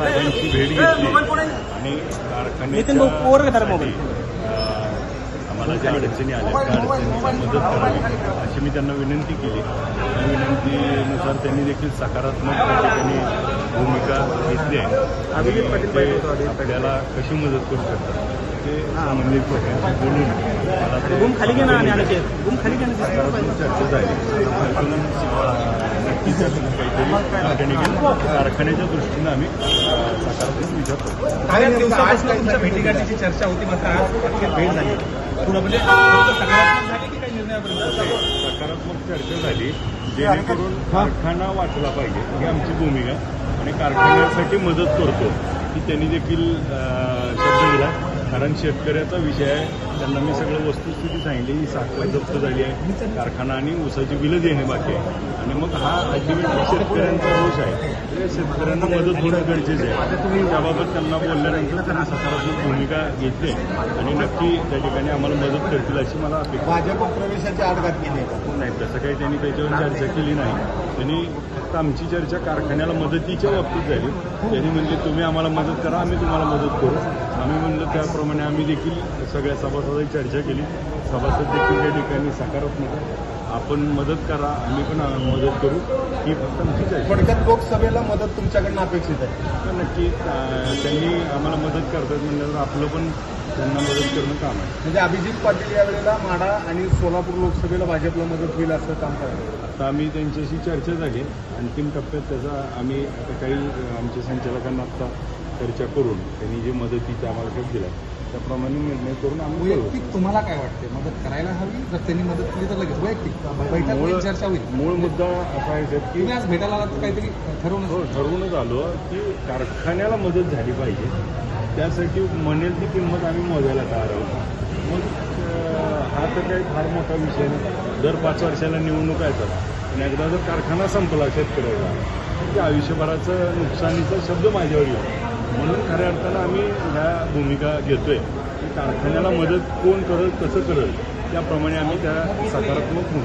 साहेबांची भेट घेतली. आणि कारखान्यासाठी, आम्हाला ज्या अडचणी आल्या त्या अडचणींना मदत करावी अशी मी त्यांना विनंती केली. त्या विनंतीनुसार त्यांनी देखील सकारात्मक त्या ठिकाणी भूमिका घेतली आहे. आधी. आपल्याला कशी मदत करू शकतात ते संबंधित लोकांशी बोलून मला ते आणि चर्चा झाली नक्कीच यातून काहीतरी कारखान्याच्या दृष्टीनं आम्ही सकारात्मक विचार करतो काही दिवसापासून तुमच्या भेटीगाठीची चर्चा होती मात्र आज भेट झाली. पुढं म्हणजे सकारात्मक चर्चा झाली जेणेकरून कारखाना वाचला पाहिजे ही आमची भूमिका. आणि कारखान्यासाठी मदत करतो की त्यांनी देखील शब्द दिला. कारण शेतकऱ्याचा विषय आहे. त्यांना मी सगळं वस्तुस्थिती सांगितली ही साखर जप्त झाली आहे. कारखाना आणि ऊसाची बिलं देणे बाकी आहे. आणि मग हा अल्टिमेटली शेतकऱ्यांचा दोष आहे. शेतकऱ्यांना मदत होणं गरजेचं आहे. तुम्ही त्याबाबत त्यांना बोलल्यानंतर त्यांनी सकारात्मक भूमिका घेतली आणि नक्की त्या ठिकाणी आम्हाला मदत करतील अशी मला अपेक्षा. भाजप प्रवेशाची आडघात केली नाही तसं काही त्यांनी त्याच्यावर चर्चा केली नाही. त्यांनी फक्त आमची चर्चा कारखान्याला मदतीच्या बाबतीत झाली. त्यांनी म्हणले तुम्ही आम्हाला मदत करा आम्ही तुम्हाला मदत करू. आम्ही म्हणलं त्याप्रमाणे आम्ही देखील सगळ्या सभासदांची चर्चा केली. सभासद देखील त्या ठिकाणी सकारात्मक. आपण मदत करा आम्ही पण मदत करू. ही फक्त आमची चर्चा. थोडक्यात लोकसभेला मदत तुमच्याकडनं अपेक्षित आहे. नक्की त्यांनी आम्हाला मदत करतात म्हणल्यावर आपलं पण त्यांना मदत करणं काम आहे. म्हणजे अभिजित पाटील यावेळेला माढा आणि सोलापूर लोकसभेला भाजपला मदत होईल असं काम करायचं आता आम्ही त्यांच्याशी चर्चा झाली अंतिम टप्प्यात त्याचा आम्ही आता काही आमच्या संचालकांना आता चर्चा करून त्यांनी जे मदतीचा आम्हाला शब्द दिला त्याप्रमाणे निर्णय करून आम्ही करू. वैयक्तिक तुम्हाला काय वाटते मदत करायला हवी? जर त्यांनी मदत केली तर लगेच. वैयक्तिक. बैठक चर्चा होईल मूळ मुद्दा असा आहे साहेब की आज भेटायला काहीतरी ठरवून हो ठरवूनच आलो की कारखान्याला मदत झाली पाहिजे. त्यासाठी म्हणेल ती किंमत आम्ही मोजायला तयार आहोत. मग हा तर काही फार मोठा विषय नाही. दर पाच वर्षाला निवडणूक येतात आणि एकदा जर कारखाना संपला शेतकऱ्याचा तर ते आयुष्यभराचं नुकसानीचा शब्द माझ्यावर येतो म्हणून खऱ्या अर्थानं आम्ही ह्या भूमिका घेतोय. कारखान्याला मदत कोण करत कसं करत त्याप्रमाणे आम्ही त्या सकारात्मक